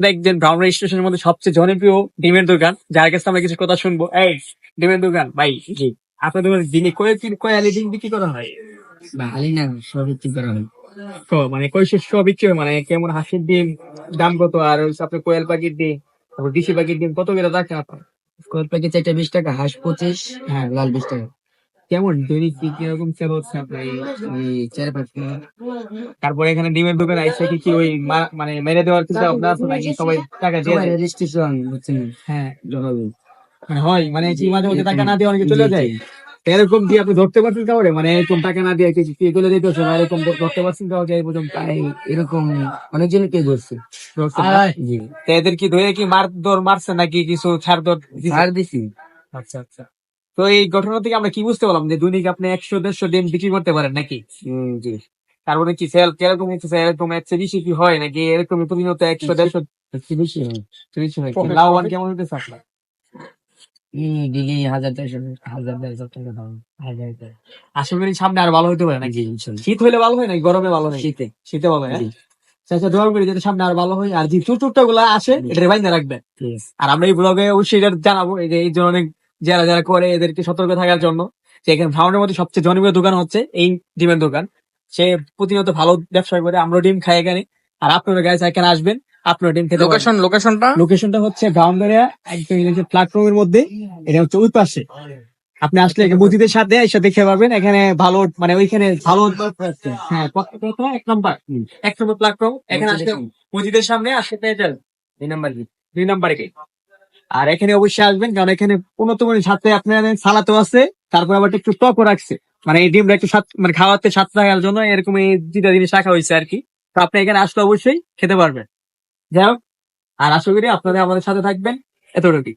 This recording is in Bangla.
দেখবেন ব্রাউন স্টেশনের মধ্যে সবচেয়ে জনপ্রিয় ডিমের দোকান। যার কাছে আমরা কিছু কথা শুনব। এই ডিমের দোকান ভাই জি। আপনাদের দিনে কয় কয় আলি ডিম বিক্রি করা হয়? ভালোই না সব বিক্রি করা হয়। মানে কয় শস্য বিক্রি মানে কেমন হাঁসের ডিম দাম কত? আর আপনার কোয়েল পাখির ডিম তারপর দিশি পাখির ডিম কত করে রাখেন আপনার কোয়েল প্যাকেট চারটা বিশ টাকা হাঁস পঁচিশ হ্যাঁ লাল বিশ টাকা। কেমন? দৈনিক কি কীরকম সেল হচ্ছে আপনার এই এই চার পাঁচ তারপরে এখানে ডিমের দোকান আইসে কি কি ওই মানে মেরে দেওয়ার কিছু আপনার আছে নাকি? সবাই টাকা দিয়ে রেজিস্ট্রেশন বুঝছেন? হ্যাঁ। মানে হয় মানে কি মাঝে মধ্যে টাকা না দিয়ে অনেকে চলে যায়? এরকম দিয়ে আপনি ধরতে পারছেন কাউরে? মানে এরকম টাকা না দিয়ে কিছু কি চলে যেতে হচ্ছে না এরকম ধরতে পারছেন কাউকে এই পর্যন্ত? তাই এরকম অনেকজন কে করছে এদের কি ধরে কি মার দর মারছে নাকি কিছু ছাড় দর? ছাড় দিছি। আচ্ছা আচ্ছা। তো এই ঘটনা থেকে আমরা কি বুঝতে পারলাম যে দৈনিক আপনি একশো দেড়শো ডিম বিক্রি করতে পারেন নাকি? জি। তারপরে কি সেল কীরকম হচ্ছে? এরকম একশো বেশি কি হয় নাকি এরকম প্রতিনিয়ত একশো দেড়শো? বেশি হয়। বেশি হয়। লাভবান কেমন হইতেছে আপনার? আশা করি সামনে আর ভালো হতে পারে নাকি? শীত হলে ভালো হয় নাকি? গরমে ভালো হয় শীতে। শীতে ভালো হয় হ্যাঁ? আচ্ছা আচ্ছা দোয়া করি যাতে সামনে আর ভালো হয়। আর যে চুরচুরটা গুলা আসে এটা বাইন্দা রাখবেন। ঠিক আর আমরা এই ব্লগে অবশ্যই এটা জানাব। এই জন্য ধরনের যারা যারা করে এদেরকে সতর্ক থাকার জন্য যে এখানে ভাউনের মধ্যে সবচেয়ে জনপ্রিয় দোকান হচ্ছে এই ডিমের দোকান। সে প্রতিনিয়ত ভালো ব্যবসা করে আমরা ডিম খাই এখানে। আর আপনারা গাইস এখানে আসবেন আপনারা ডিম খেতে লোকেশন লোকেশনটা লোকেশনটা হচ্ছে ব্রাউনবাড়িয়া একদম প্ল্যাটফর্মের মধ্যে। এটা হচ্ছে ওই পাশে। আপনি আসলে এখানে মসজিদের সাথে এসে দেখে পাবেন এখানে ভালো মানে ওইখানে ভালো হ্যাঁ? এক নম্বর। এক নম্বর প্ল্যাটফর্ম এখানে আসলে মসজিদের সামনে আসলে পেয়ে দুই নাম্বার দুই নম্বরে আর এখানে অবশ্যই আসবেন, কারণ এখানে উন্নত মানের সাথে আপনার সালাতো আছে, তারপর আবার একটু টকও রাখছে। মানে এই ডিমটা একটু মানে খাওয়াতে স্বাদ থাকার জন্য এরকম এই দুটা জিনিস রাখা হয়েছে আর কি। তো আপনি এখানে আসলে অবশ্যই খেতে পারবেন। যাই হোক, আর আশা করি আপনারা আমাদের সাথে থাকবেন। এতটুকুই।